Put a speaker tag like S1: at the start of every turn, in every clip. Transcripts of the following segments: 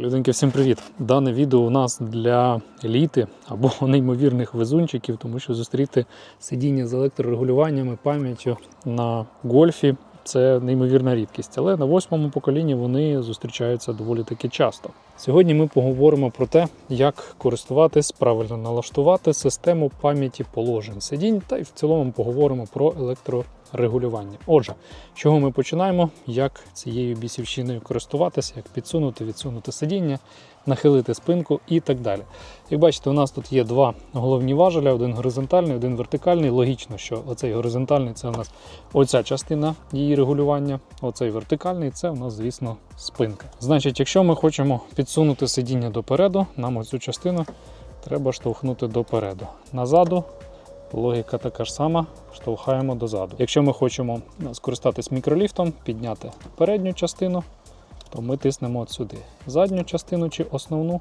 S1: Людинки, всім привіт! Дане відео у нас для еліти або неймовірних везунчиків, тому що зустріти сидіння з електрорегулюванням і пам'яттю на гольфі це неймовірна рідкість. Але на восьмому поколінні вони зустрічаються доволі таки часто. Сьогодні ми поговоримо про те, як користуватись, правильно налаштувати систему пам'яті положень сидінь, та й в цілому поговоримо про електрорегулювання. Отже, з чого ми починаємо? Як цією бісівщиною користуватися, як підсунути, відсунути сидіння, нахилити спинку і так далі. Як бачите, у нас тут є два головні важеля: один горизонтальний, один вертикальний. Логічно, що оцей горизонтальний це у нас оця частина її регулювання, оцей вертикальний це у нас, звісно, спинка. Значить, якщо ми хочемо підсунути сидіння допереду, нам оцю частину треба штовхнути допереду. Назаду Логіка така ж сама, штовхаємо дозаду. Якщо ми хочемо ну, скористатись мікроліфтом, підняти передню частину, то ми тиснемо от сюди. Задню частину чи основну,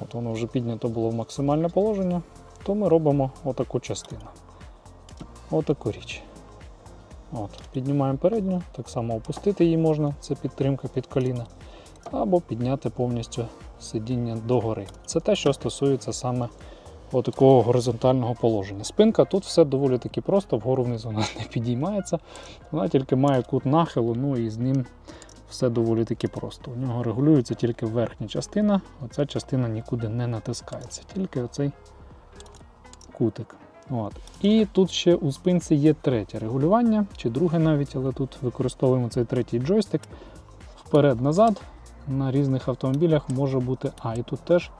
S1: от воно вже піднято було в максимальне положення, то ми робимо отаку частину. Отаку річ. От, Піднімаємо передню, так само опустити її можна, це підтримка під коліна, або підняти повністю сидіння догори. Це те, що стосується саме отакого горизонтального положення. Спинка тут все доволі таки просто, вгору вниз вона не підіймається, вона тільки має кут нахилу, ну і з ним все доволі таки просто. У нього регулюється тільки верхня частина, оця частина нікуди не натискається, тільки оцей кутик. От. І тут ще у спинці є третє регулювання, чи друге навіть, але тут використовуємо цей третій джойстик. Вперед-назад на різних автомобілях може бути. А, і тут теж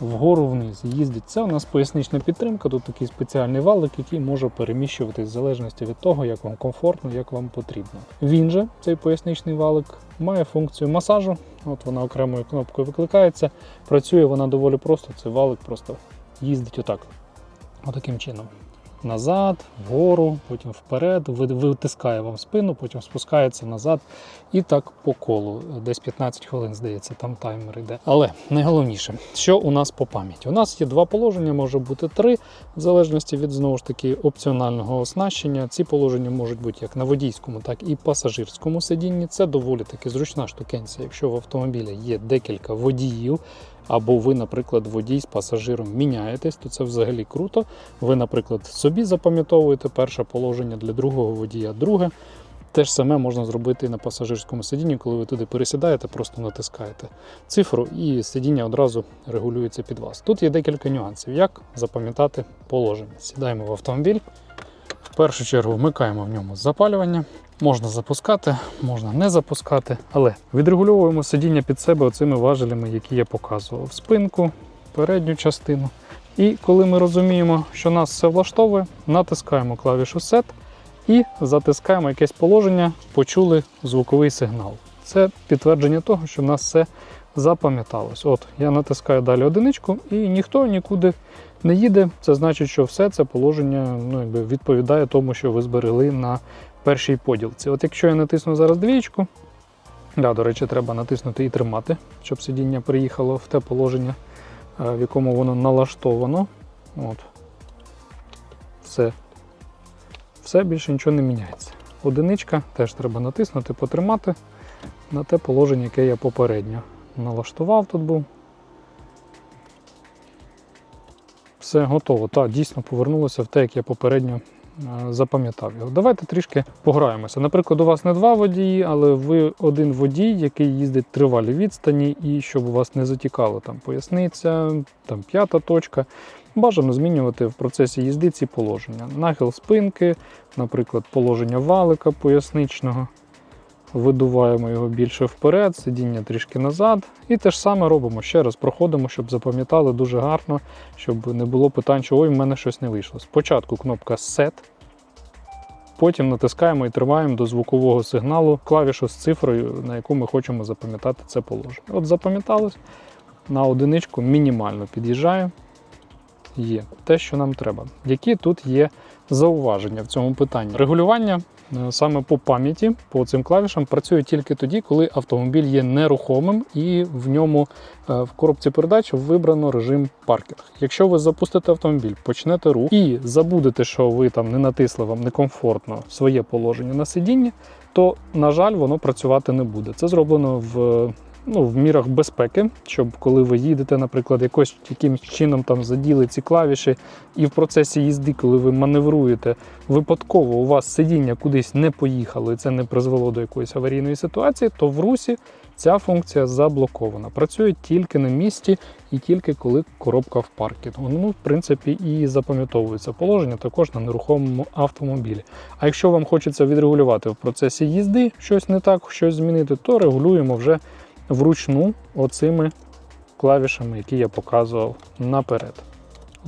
S1: вгору вниз їздить. Це у нас пояснична підтримка, тут такий спеціальний валик, який може переміщуватись в залежності від того, як вам комфортно, як вам потрібно. Він же, цей поясничний валик, має функцію масажу. От вона окремою кнопкою викликається. Працює вона доволі просто. Цей валик просто їздить отак. Отаким чином. Назад, вгору, потім вперед, витискає вам спину, потім спускається назад і так по колу. Десь 15 хвилин, здається, там таймер йде. Але найголовніше, що у нас по пам'яті? У нас є два положення, може бути три, в залежності від знову ж таки опціонального оснащення. Ці положення можуть бути як на водійському, так і пасажирському сидінні. Це доволі таки зручна штукенція. Якщо в автомобілі є декілька водіїв, або ви, наприклад, водій з пасажиром міняєтесь, то це взагалі круто. Ви, наприклад, собі запам'ятовуєте перше положення для другого водія, друге. Те ж саме можна зробити і на пасажирському сидінні, коли ви туди пересідаєте, просто натискаєте цифру і сидіння одразу регулюється під вас. Тут є декілька нюансів, як запам'ятати положення. Сідаємо в автомобіль. В першу чергу вмикаємо в ньому запалювання. Можна запускати, можна не запускати, але відрегульовуємо сидіння під себе оцими важелями, які я показував. Спинку, передню частину. І коли ми розуміємо, що нас все влаштовує, натискаємо клавішу Set і затискаємо якесь положення, почули звуковий сигнал. Це підтвердження того, що в нас все запам'яталось. От я натискаю далі одиничку, і ніхто нікуди не їде. Це значить, що все це положення ну, якби відповідає тому, що ви зберегли на першій поділці. От якщо я натисну зараз двічку, да, до речі, треба натиснути і тримати, щоб сидіння приїхало в те положення, е, в якому воно налаштовано. От. Все. Все більше нічого не міняється. Одиничка теж треба натиснути, потримати на те положення, яке я попередньо налаштував тут був. Все готово. Так, дійсно повернулося в те, як я попередньо запам'ятав його. Давайте трішки пограємося. Наприклад, у вас не два водії, але ви один водій, який їздить тривалі відстані, і щоб у вас не затікало там поясниця, там п'ята точка. Бажано змінювати в процесі їзди ці положення. Нахил спинки, наприклад, положення валика поясничного. Видуваємо його більше вперед, сидіння трішки назад. І те ж саме робимо. Ще раз проходимо, щоб запам'ятали дуже гарно, щоб не було питань, що ой, в мене щось не вийшло. Спочатку кнопка Set, потім натискаємо і тримаємо до звукового сигналу клавішу з цифрою, на яку ми хочемо запам'ятати це положення. От запам'яталось, на одиничку мінімально під'їжджаю. Є те, що нам треба. Які тут є зауваження в цьому питанні? Регулювання саме по пам'яті, по цим клавішам працює тільки тоді, коли автомобіль є нерухомим і в ньому е, в коробці передач вибрано режим паркінг. Якщо ви запустите автомобіль, почнете рух і забудете, що ви там не натисли, вам некомфортно своє положення на сидінні, то, на жаль, воно працювати не буде. Це зроблено в ну, в мірах безпеки, щоб коли ви їдете, наприклад, якось якимось чином там заділи ці клавіші, і в процесі їзди, коли ви маневруєте, випадково у вас сидіння кудись не поїхало, і це не призвело до якоїсь аварійної ситуації, то в русі ця функція заблокована. Працює тільки на місці і тільки коли коробка в паркінгу. Ну, в принципі, і запам'ятовується положення також на нерухомому автомобілі. А якщо вам хочеться відрегулювати в процесі їзди щось не так, щось змінити, то регулюємо вже вручну оцими клавішами, які я показував наперед.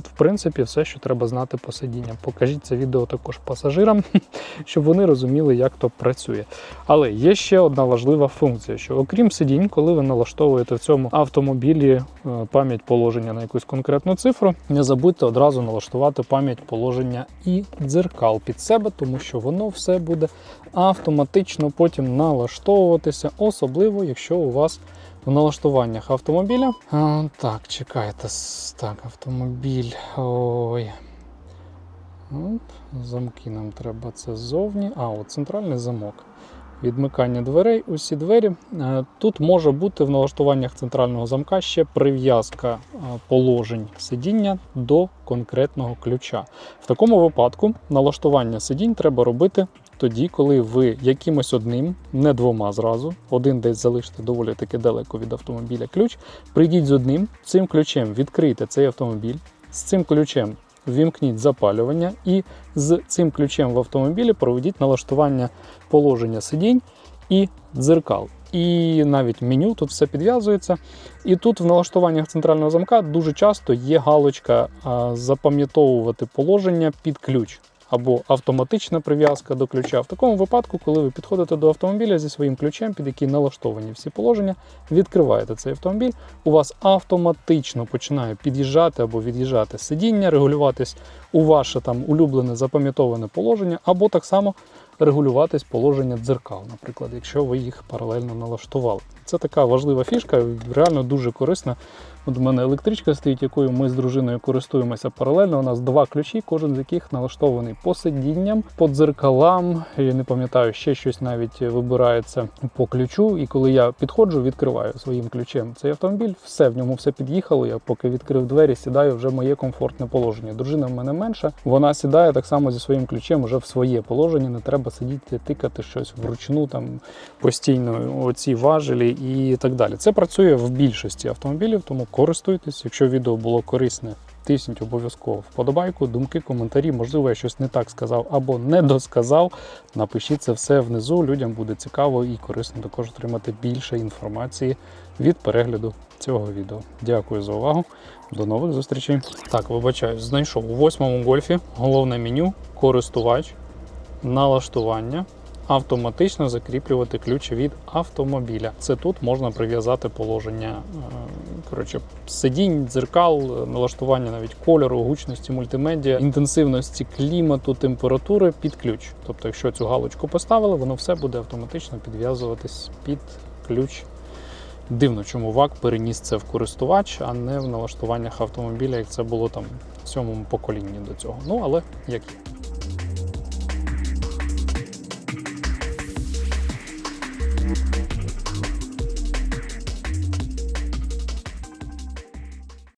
S1: От, в принципі, все, що треба знати по сидінням. Покажіть це відео також пасажирам, щоб вони розуміли, як то працює. Але є ще одна важлива функція: що окрім сидінь, коли ви налаштовуєте в цьому автомобілі е, пам'ять положення на якусь конкретну цифру, не забудьте одразу налаштувати пам'ять положення і дзеркал під себе, тому що воно все буде автоматично потім налаштовуватися, особливо якщо у вас в налаштуваннях автомобіля. Так, чекайте. Так, автомобіль. Ой. Оп, замки нам треба це ззовні. А, от центральний замок. Відмикання дверей, усі двері. Е, Тут може бути в налаштуваннях центрального замка ще прив'язка е, положень сидіння до конкретного ключа. В такому випадку налаштування сидінь треба робити тоді, коли ви якимось одним, не двома зразу, один десь залишите доволі таки далеко від автомобіля ключ. Прийдіть з одним, цим ключем відкрийте цей автомобіль, з цим ключем ввімкніть запалювання і з цим ключем в автомобілі проведіть налаштування положення сидінь і дзеркал. І навіть меню тут все підв'язується. І тут в налаштуваннях центрального замка дуже часто є галочка запам'ятовувати положення під ключ або автоматична прив'язка до ключа. В такому випадку, коли ви підходите до автомобіля зі своїм ключем, під який налаштовані всі положення, відкриваєте цей автомобіль, у вас автоматично починає під'їжджати або від'їжджати сидіння, регулюватись у ваше там улюблене запам'ятоване положення, або так само регулюватись положення дзеркал, наприклад, якщо ви їх паралельно налаштували. Це така важлива фішка, реально дуже корисна. От у мене електричка стоїть, якою ми з дружиною користуємося паралельно. У нас два ключі, кожен з яких налаштований по сидінням, по дзеркалам. Я не пам'ятаю, ще щось навіть вибирається по ключу. І коли я підходжу, відкриваю своїм ключем цей автомобіль, все в ньому все під'їхало. Я поки відкрив двері, сідаю вже моє комфортне положення. Дружина в мене менша. Вона сідає так само зі своїм ключем вже в своє положення. Не треба сидіти, тикати щось вручну, там постійно оці важелі і так далі. Це працює в більшості автомобілів, тому користуйтесь. Якщо відео було корисне, тисніть обов'язково вподобайку, думки, коментарі. Можливо, я щось не так сказав або не досказав. Напишіть це все внизу. Людям буде цікаво і корисно також отримати більше інформації від перегляду цього відео. Дякую за увагу. До нових зустрічей. Так, вибачаюсь, знайшов у восьмому гольфі головне меню, користувач, налаштування. Автоматично закріплювати ключ від автомобіля. Це тут можна прив'язати положення е, коротше, сидінь, дзеркал, налаштування навіть кольору, гучності мультимедіа, інтенсивності клімату, температури під ключ. Тобто, якщо цю галочку поставили, воно все буде автоматично підв'язуватись під ключ. Дивно, чому ВАК переніс це в користувач, а не в налаштуваннях автомобіля, як це було там в сьомому поколінні до цього. Ну але як є.